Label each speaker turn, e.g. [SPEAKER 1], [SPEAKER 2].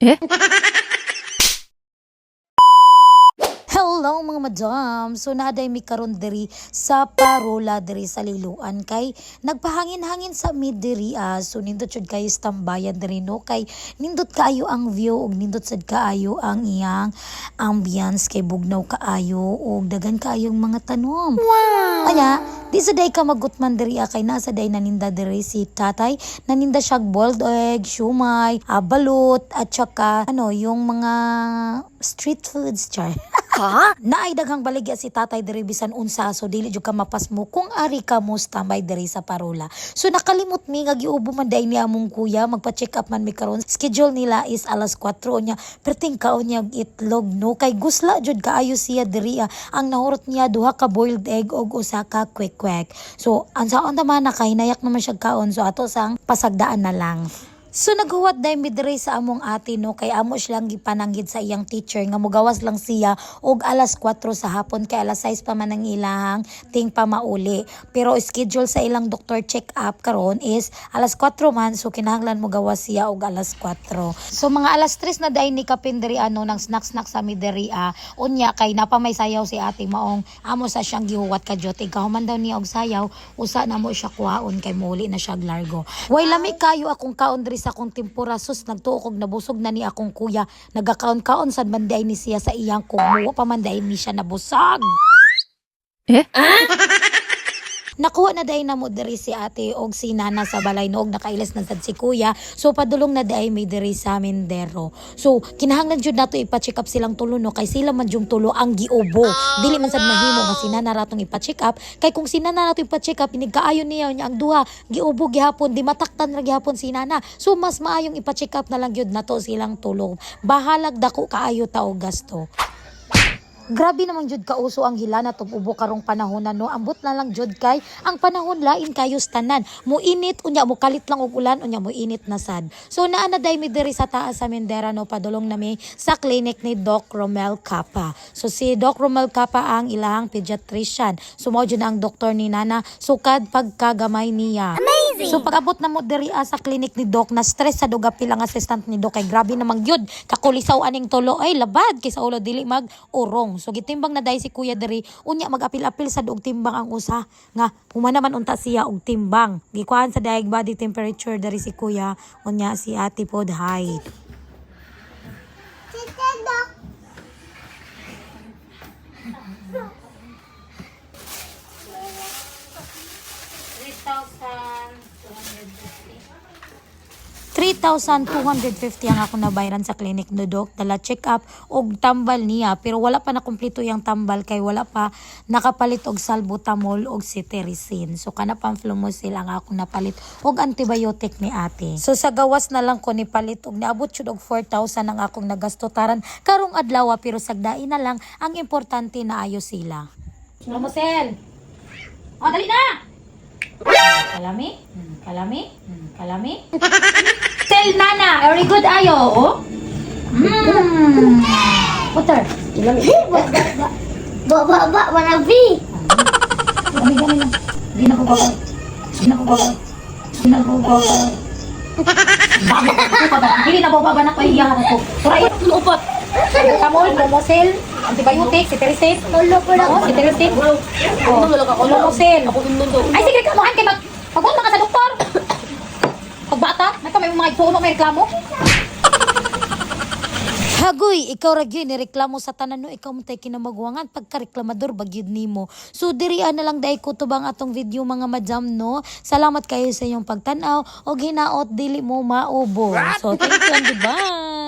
[SPEAKER 1] Eh?
[SPEAKER 2] Hello mga madam! So naaday mi karon diri sa parola diri sa Liluan kay nagpahangin-hangin sa mid diri ah. So nindot jud kayo tambayan diri no kay nindot kaayo ang view ug nindot sad kaayo ang iyang ambience kay bugnaw kaayo ug dagan kaayong mga tanom. Wow! Anya, di sa day ka magutman diri ah, kay nasa day naninda diri si tatay naninda siya boiled egg, shumay, ah, balut at saka ano yung mga street foods char.
[SPEAKER 1] Ha?
[SPEAKER 2] Naay daghang baligya si tatay diri bisan unsa so dili jud ka mapas mo kung ari ka mo standby diri sa parola. So nakalimot mi nga giubo man day ni among kuya magpa-check up man mi karon. Schedule nila is alas 4 nya perting kaon niya og itlog no kay gusla jud kaayo siya diri ah. Ang nahurot niya duha ka boiled egg og usa ka kwek kwek. So ansaon naman na kay nayak naman siya kaon so ato sang pasagdaan na lang. So naghuwat dahil mi diri sa among ate no kay amo silang gipananggid sa iyang teacher nga mugawas lang siya og alas 4 sa hapon kay alas 6 pa man ang ilahang ting pa mauli. Pero schedule sa ilang doktor check up karon is alas 4 man so kinahanglan mo gawas siya og alas 4. So mga alas 3 na dahil ni kapin diri ano nang snack snack sa mi diri ah. Unya kay napamay sayaw si ate maong amo sa siyang gihuwat ka jot ikahuman daw niya og sayaw usa na mo siya kuhaon kay muuli na siya largo. Way lami kayo akong kaon diri sa akong tempura sus nagtuok og nabusog na ni akong kuya nagakaon-kaon sad manday ni siya sa iyang kumuha pa manday ni siya nabusag.
[SPEAKER 1] Eh?
[SPEAKER 2] Nakuha na dahi na mo diri si ate og si nana sa balay noog nakailas na sad si kuya. So padulong na dahi may diri sa Mindero. So kinahanglan jud nato ipa-check up silang tulo no kay sila man jung tulo ang giubo. Dili man sad mahimo nga si nana ratong ipa-check up kay kung si nana rato ipa-check up inigkaayon niya niya ang duha giubo gihapon di mataktan ra gihapon si nana. So mas maayong ipa-check up na lang jud nato silang tulo. Bahalag dako kaayo ta og gasto. Grabe naman jud kauso ang hilana tong ubo karong panahon no. Ambot na lang jud kay ang panahon lain kayo tanan. Muinit unya mo kalit lang og ulan unya mo init na sad. So naa na day mi diri sa taas sa Mindera no padulong nami sa clinic ni Doc Romel Capa. So si Doc Romel Capa ang ilahang pediatrician. So mao jud na ang doktor ni Nana sukad pagkagamay niya. So pag-abot na mo diri ah, sa clinic ni Doc na stress sa duga pilang assistant ni Doc. Kay grabe namang gyud kakulisaw aning tulo. Ay labad kay sa ulo dili mag urong. So gitimbang na dai si Kuya diri. Unya mag-apil-apil sa og timbang ang usa. Nga humana man unta siya og timbang. Gikuhan sa daig body temperature diri si Kuya. Unya si Ate Pod height. Three thousand 3,250 ang ako nabayaran sa clinic no Doc. Dala check up og tambal niya pero wala pa na kumpleto yung tambal kay wala pa nakapalit og salbutamol og cetirizine. So kana pang flumosil ang ako napalit og antibiotic ni ate. So sa gawas na lang ko ni palit og niabot jud og 4,000 ang akong nagastotaran karong adlaw pero sagdain na lang ang importante na ayo sila. Flumosil. O dali na. Kalami? Hmm, Kalami? Hmm, Kalami? Tell Nana, very good ayo, oh. Mm. Water.
[SPEAKER 3] Ba ba ba manabi.
[SPEAKER 2] Dami dami lang. Di na ko gawin. Di na ko gawin. Di na ko gawin. Bakit ako pa ba? Hindi na bababa na ko iyahan ako. Turay, lupot. Kamol, Lomosil, antibiotic, cetirizine.
[SPEAKER 3] Lolo ko lang.
[SPEAKER 2] Oh, cetirizine. Oh, Lomosil. Ay, sige, kamuhan kay mag... Pagpunta ka sa doktor. May pa may mga ituno, may reklamo. Hagoy, ikaw ra gyud ni reklamo sa tanan no ikaw mo tay kinamagwangan pagka-reklamador bagyud nimo. So diri na lang dai ko tubang atong video mga madam no. Salamat kayo sa inyong pagtan-aw og hinaot dili mo maubo. So thank you and goodbye.